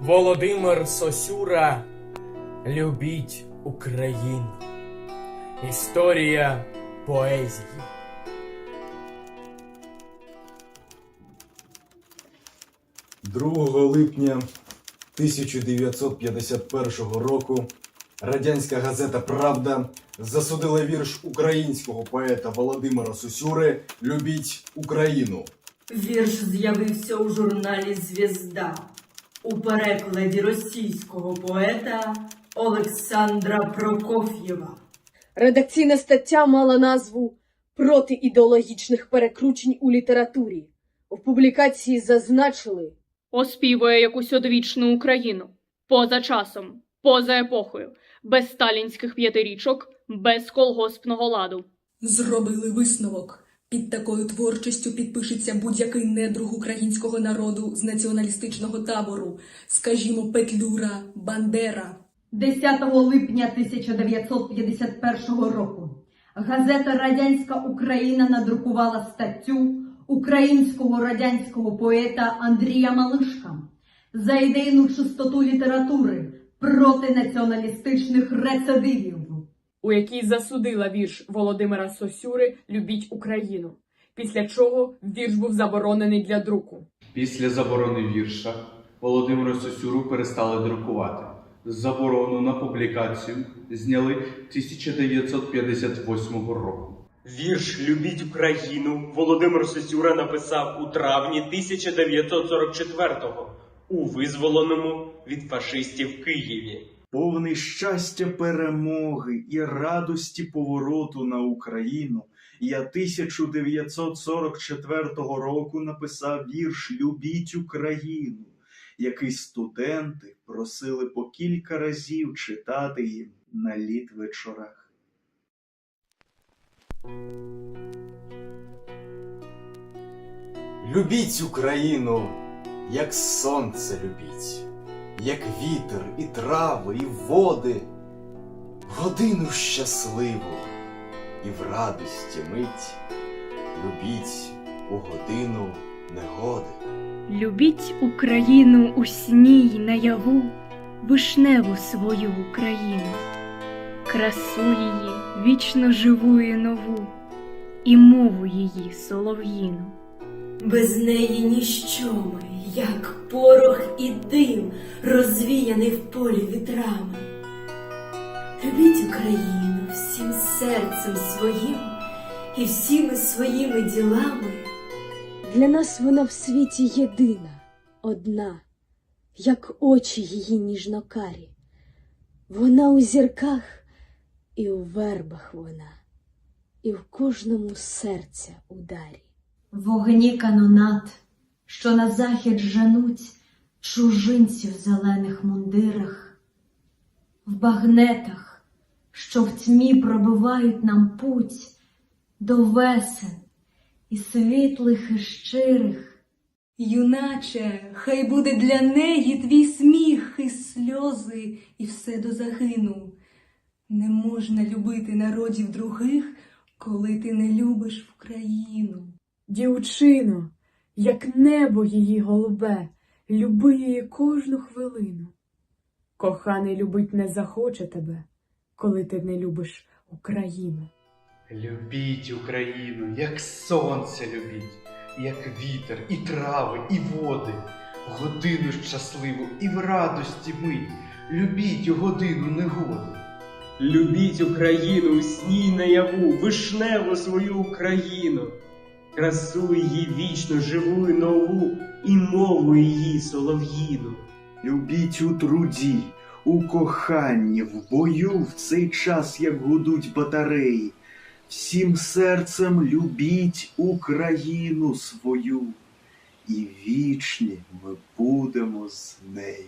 Володимир Сосюра Любіть Україну. Історія поезії. Другого липня 1951 року радянська газета Правда засудила вірш українського поета Володимира Сосюри Любіть Україну. Вірш з'явився у журналі Звізда у перекладі російського поета Олександра Прокоф'єва. Редакційна стаття мала назву Проти ідеологічних перекручень у літературі. В публікації зазначили, оспівує якусь одвічну Україну поза часом, поза епохою, без сталінських п'ятирічок, без колгоспного ладу. Зробили висновок. Під такою творчістю підпишеться будь-який недруг українського народу з націоналістичного табору, скажімо, Петлюра, Бандера. 10 липня 1951 року газета Радянська Україна надрукувала статтю українського радянського поета Андрія Малишка за ідейну чистоту літератури проти націоналістичних рецидивів. у якій засудила вірш Володимира Сосюри Любіть Україну. Після чого вірш був заборонений для друку. Після заборони вірша Володимира Сосюру перестали друкувати. Заборону на публікацію зняли 1958 року. Вірш Любіть Україну Володимир Сосюра написав у травні 1944-го у визволеному від фашистів Києві. повний щастя перемоги і радості повороту на Україну, я 1944 року написав вірш Любіть Україну, який студенти просили по кілька разів читати їм на літ вечорах. Любіть Україну, як сонце любіть, як вітер і трави, і води, годину щасливу і в радості мить. Любіть у годину негоди. Любіть Україну у сні й наяву, вишневу свою Україну, красу її вічно живу і нову, і мову її солов'їну. Без неї ніщо ми, як порох і дим, розвіяний в полі вітрами. Любіть Україну всім серцем своїм і всіми своїми ділами. для нас вона в світі єдина, одна, як очі її ніжнокарі. Вона у зірках і у вербах вона, і в кожному серця ударі. Вогні канонат, що на захід женуть чужинці в зелених мундирах, в багнетах, що в тьмі пробивають нам путь до весен і світлих і щирих. Юначе, хай буде для неї твій сміх і сльози, і все до загину. Не можна любити народів других, коли ти не любиш Україну. Дівчино, як небо її голубе, люби її кожну хвилину. Коханий любить не захоче тебе, коли ти не любиш Україну. Любіть Україну, як сонце любіть, як вітер, і трави, і води, годину щасливу і в радості мить. Любіть у годину негоди. Любіть Україну у сні й наяву, вишневу свою Україну, красу її вічно живу і нову, і мову її солов'їну. Любіть у труді, у коханні, в бою в цей час, як гудуть батареї. Всім серцем любіть Україну свою, і вічні ми будемо з нею.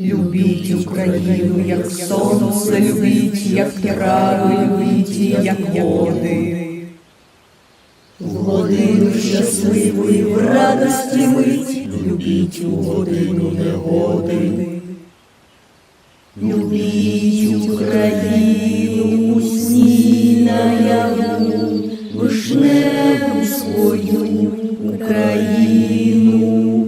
Любіть Україну, як сонце любіть, як трави любіть, як води. В годину щасливу і в радості мить, любіть у годину негоди. Любіть Україну у сні й на вишневу свою країну,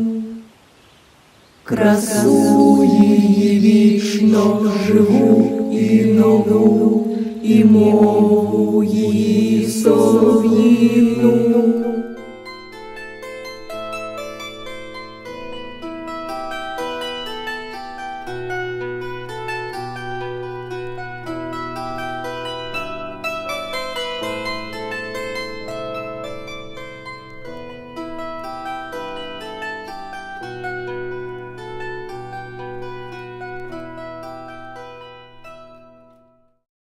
красу її вічно живу і нову, і мову її солов'їну.